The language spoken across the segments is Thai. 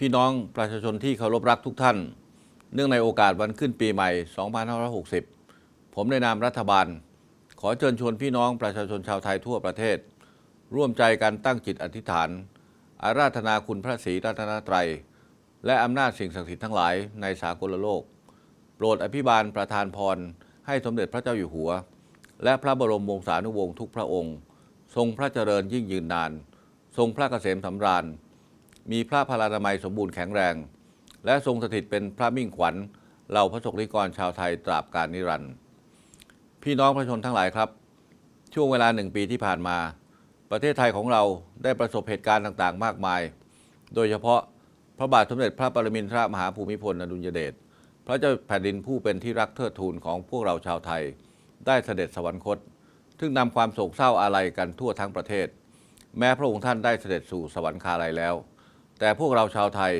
พี่น้องประชาชนที่เคารพรักทุกท่าน เนื่องในโอกาสวันขึ้นปีใหม่ 2560 ผมในนามรัฐบาล ขอเชิญชวนพี่น้องประชาชนชาวไทยทั่วประเทศ ร่วมใจกันตั้งจิตอธิษฐาน อาราธนาคุณพระศรีรัตนตรัย และอำนาจสิ่งศักดิ์สิทธิ์ทั้งหลายในสากลโลก โปรดอภิบาลประทานพร ให้สมเด็จพระเจ้าอยู่หัว และพระบรมวงศานุวงศ์ทุกพระองค์ ทรงพระเจริญยิ่งยืนนาน ทรงพระเกษมสำราญ มีพระพลานามัยสมบูรณ์แข็งแรง และทรงสถิตเป็นพระมิ่งขวัญเหล่าพระสงฆ์นิกรชาวไทยตราบกาลนิรันดร์พี่น้องประชาชนทั้งหลายครับ ช่วงเวลาหนึ่งปีที่ผ่านมา ประเทศไทยของเราได้ประสบเหตุการณ์ต่างๆ มากมาย โดยเฉพาะพระบาทสมเด็จพระปรมินทรมหาภูมิพลอดุลยเดชพระเจ้าแผ่นดินผู้เป็นที่รักเทิดทูนของพวกเราชาวไทย ได้เสด็จสวรรคต ซึ่งนำความโศกเศร้าอาลัยกันทั่วทั้งประเทศ แม้พระองค์ท่านได้เสด็จสู่สวรรคาลัยแล้ว แต่พวกเราชาวไทย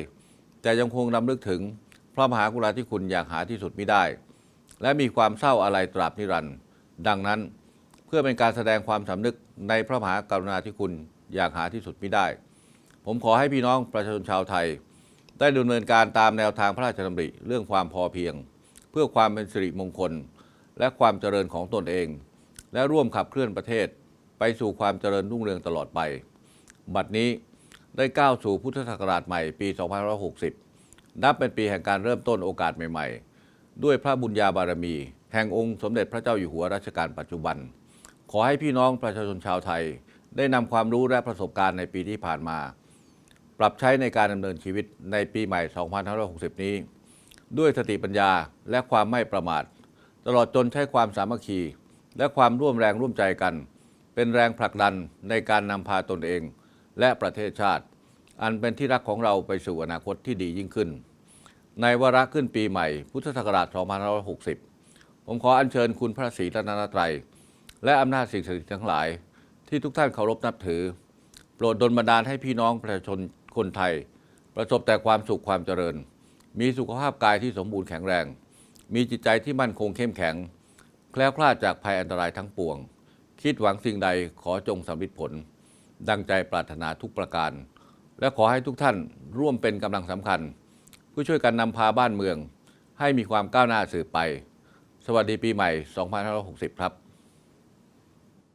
จะยังคงนำลึกถึงพระมหากรุณาธิคุณอย่างหาที่สุดมิได้ และมีความเศร้าอาลัยตราบนิรันดร์ดังนั้นเพื่อเป็นการแสดงความสำนึกในพระมหากรุณาธิคุณอย่างหาที่สุดมิได้ ผมขอให้พี่น้องประชาชนชาวไทย ได้ดำเนินการตามแนวทางพระราชดำริเรื่องความพอเพียง เพื่อความเป็นสิริมงคล และความเจริญของตนเอง และร่วมขับเคลื่อนประเทศไปสู่ความเจริญรุ่งเรืองตลอดไป บัดนี้ ได้ก้าวสู่พุทธศักราชใหม่ปี 2560 นับเป็นปีแห่งการเริ่มต้นโอกาสใหม่ๆ ด้วยพระบุญญาบารมี แห่งองค์สมเด็จพระเจ้าอยู่หัวรัชกาลปัจจุบัน ขอให้พี่น้องประชาชนชาวไทย ได้นำความรู้และประสบการณ์ในปีที่ผ่านมา ปรับใช้ในการดำเนินชีวิตในปีใหม่ 2560 นี้ ด้วยสติปัญญาและความไม่ประมาท ตลอดจนใช้ความสามัคคี และความร่วมแรงร่วมใจกัน เป็นแรงผลักดันในการนำพาตนเอง และประเทศชาติ อันเป็นที่รักของเราไปสู่อนาคตที่ดียิ่งขึ้น ในวาระขึ้นปีใหม่ พุทธศักราช 2560 ผมขออัญเชิญคุณพระศรีรัตนตรัย และอำนาจสิ่งศักดิ์สิทธิ์ทั้งหลาย ที่ทุกท่านเคารพนับถือ โปรดดลบันดาลให้พี่น้องประชาชนคนไทย ประสบแต่ความสุขความเจริญ มีสุขภาพกายที่สมบูรณ์แข็งแรง มีจิตใจที่มั่นคงเข้มแข็ง แคล้วคลาดจากภัยอันตรายทั้งปวง คิดหวังสิ่งใดขอจงสำเร็จผล ดังใจปรารถนาทุกประการ และขอให้ทุกท่านร่วมเป็นกำลังสำคัญเพื่อช่วยกันนำพาบ้านเมือง ให้มีความก้าวหน้าสืบไป สวัสดีปีใหม่ 2560 ครับ